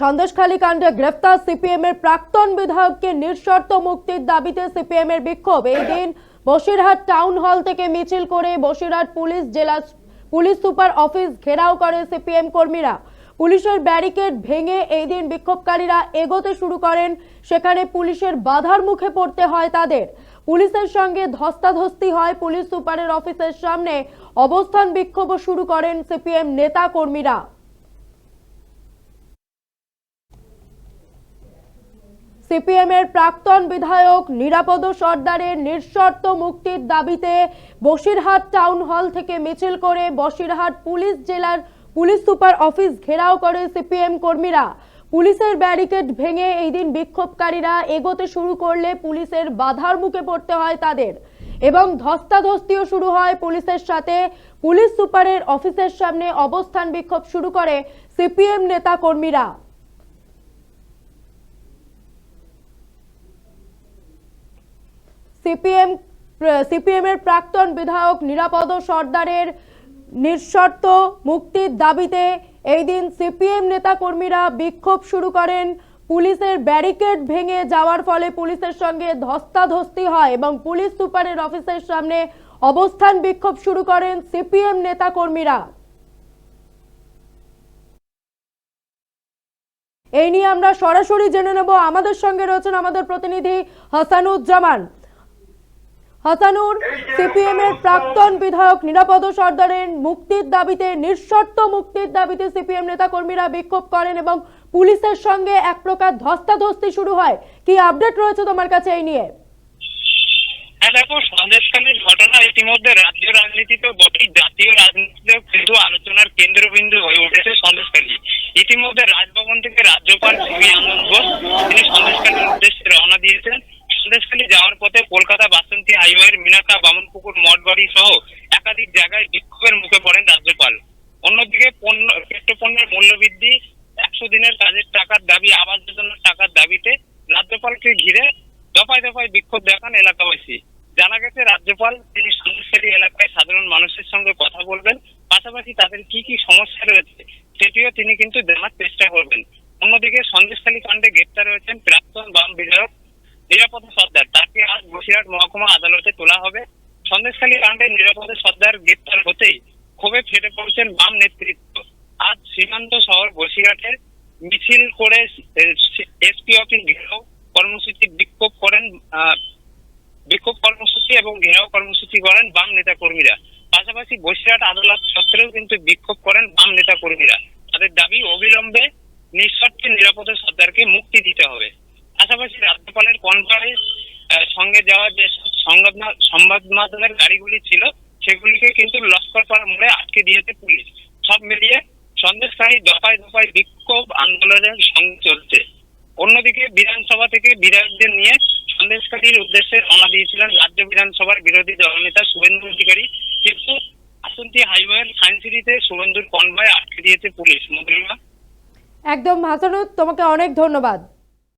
সন্দেশখালী কাণ্ডে গ্রেফতার সিপিএম এর প্রাক্তন বিধায়ককে নিঃশর্ত মুক্তির দাবিতে সিপিএম এর বিক্ষোভ। এই দিন বসিরহাট টাউন হল থেকে মিছিল করে বসিরহাট পুলিশ জেলা পুলিশ সুপার অফিস ঘেরাও করে সিপিএম কর্মীরা। পুলিশের ব্যারিকেড ভেঙে এই দিন বিক্ষোভকারীরা এগোতে শুরু করেন। সেখানে পুলিশের বাধার মুখে পড়তে হয় তাদের। পুলিশের সঙ্গে ধস্তাধস্তি হয় পুলিশ সুপারের অফিসের সামনে। অবস্থান বিক্ষোভ শুরু করেন সিপিএম নেতা কর্মীরা। সিপিএম এর প্রাক্তন বিধায়ক নিরাপদ সর্দারের নিঃশর্ত মুক্তির দাবিতে বসিরহাট টাউন হল থেকে মিছিল করে বসিরহাট পুলিশ জেলার পুলিশ সুপার অফিস ঘেরাও করে সিপিএম কর্মীরা। পুলিশের ব্যারিকেড ভেঙে এই দিন বিক্ষোভকারীরা এগোতে শুরু করলে পুলিশের বাধার মুখে পড়তে হয় তাদের। এবং ধস্তাধস্তিও শুরু হয় পুলিশের সাথে। পুলিশ সুপারের অফিসের সামনে অবস্থান বিক্ষোভ শুরু করে সিপিএম নেতা কর্মীরা। সিপিএম সিপিএম এর প্রাক্তন বিধায়ক নিরাপদ সর্দারের নিঃশর্ত মুক্তির দাবিতে এই দিন সিপিএম নেতা কর্মীরা বিক্ষোভ শুরু করেন। পুলিশের ব্যারিকেড ভেঙে যাওয়ার ফলে পুলিশের সঙ্গে ধস্তাধস্তি হয় এবং পুলিশ সুপারের অফিসের সামনে অবস্থান বিক্ষোভ শুরু করেন সিপিএম নেতা কর্মীরা এই নিয়ে আমরা সরাসরি জেনে নেব। আমাদের সঙ্গে রয়েছেন আমাদের প্রতিনিধি হাসানুজ্জামান। হাসানুর সিপিএম এর প্রাক্তন বিধায়ক নিরাপদ সর্দারের মুক্তির দাবিতে, নিঃশর্ত মুক্তির দাবিতে সিপিএম নেতা কর্মীরা বিক্ষোভ করেন এবং পুলিশের সঙ্গে এক প্রকার ধস্তাধস্তি শুরু হয়। কি আপডেট রয়েছে তোমার কাছে এই নিয়ে? হ্যাঁ দেখো, সন্দেশখালীর ঘটনা ইতিমধ্যে রাজ্য রাজনীতিতে বটেই। জাতীয় রাজনীতিতেও কিন্তু আলোচনার কেন্দ্রবিন্দু হয়ে উঠেছে সন্দেশখালী। ইতিমধ্যে রাজভবন থেকে রাজ্যপাল সিবি আনন্দ ঘোষ, তিনি সন্দেশখালীর উদ্দেশ্যে রওনা দিয়েছেন। সন্দেশখালী যাওয়ার পথে কলকাতা বাসন্তী হাইওয়ের মিনাকা, বামনপুকুর, মঠবাড়ি সহ একাধিক জায়গায় বিক্ষোভের মুখে পড়েন রাজ্যপাল। অন্যদিকে পণ্য, পেট্রোপণ্যের মূল্যবৃদ্ধি, একশো দিনের কাজের টাকার দাবি, আবাস যোজনার টাকার দাবিতে রাজ্যপালকে ঘিরে দফায় দফায় বিক্ষোভ দেখান এলাকাবাসী। জানা গেছে, রাজ্যপাল তিনি সন্দেশখালী এলাকায় সাধারণ মানুষের সঙ্গে কথা বলবেন, পাশাপাশি তাদের কি কি সমস্যা রয়েছে সেটিও তিনি কিন্তু জানার চেষ্টা করবেন। অন্যদিকে সন্দেশখালী কাণ্ডে গ্রেপ্তার হয়েছেন প্রাক্তন বাম বিধায়ক নিরাপদ সর্দার। তাকে আজ বসিরহাট মহকুমা আদালতে তোলা হবে। সন্দেশখালী কাণ্ডে নিরাপদ সর্দার গ্রেপ্তার হতেই ক্ষোভে ফেটে পড়ছেন বাম নেতৃত্ব। আজ সীমান্ত শহর বসিরহাটের মিছিল করে এসপি অফিস ঘেরাও কর্মসূচি বিক্ষোভ করেন বিক্ষোভ কর্মসূচি এবং ঘেরাও কর্মসূচি করেন বাম নেতা কর্মীরা পাশাপাশি বসিরহাট আদালত সত্ত্বেও কিন্তু বিক্ষোভ করেন বাম নেতা কর্মীরা তাদের দাবি অবিলম্বে নিঃশর্তে নিরাপদে সর্দারকে মুক্তি দিতে হবে। পাশাপাশি রাজ্যপালের কনভয়ে সঙ্গে যাওয়া যে সংবাদ সংবাদ মাধ্যমের গাড়িগুলি ছিল, সেগুলিকে কিন্তু লস্কর লস্করপাড়া মোড়ে আটকে দিয়েছে পুলিশ। সব মিলিয়ে সন্দেশকারী দফায় দফায় বিক্ষোভ আন্দোলনের সঙ্গে চলছে। অন্যদিকে বিধানসভা থেকে বিধায়কদের নিয়ে সন্দেশকারীর উদ্দেশ্যে রওনা দিয়েছিলেন রাজ্য বিধানসভার বিরোধী দলনেতা শুভেন্দু অধিকারী। কিন্তু আসন্তি হাইওয়ের সায়েন্স সিটিতে শুভেন্দুর কনভয় আটকে দিয়েছে পুলিশ। মন্ত্রীরা একদম হাসানুর তোমাকে অনেক ধন্যবাদ।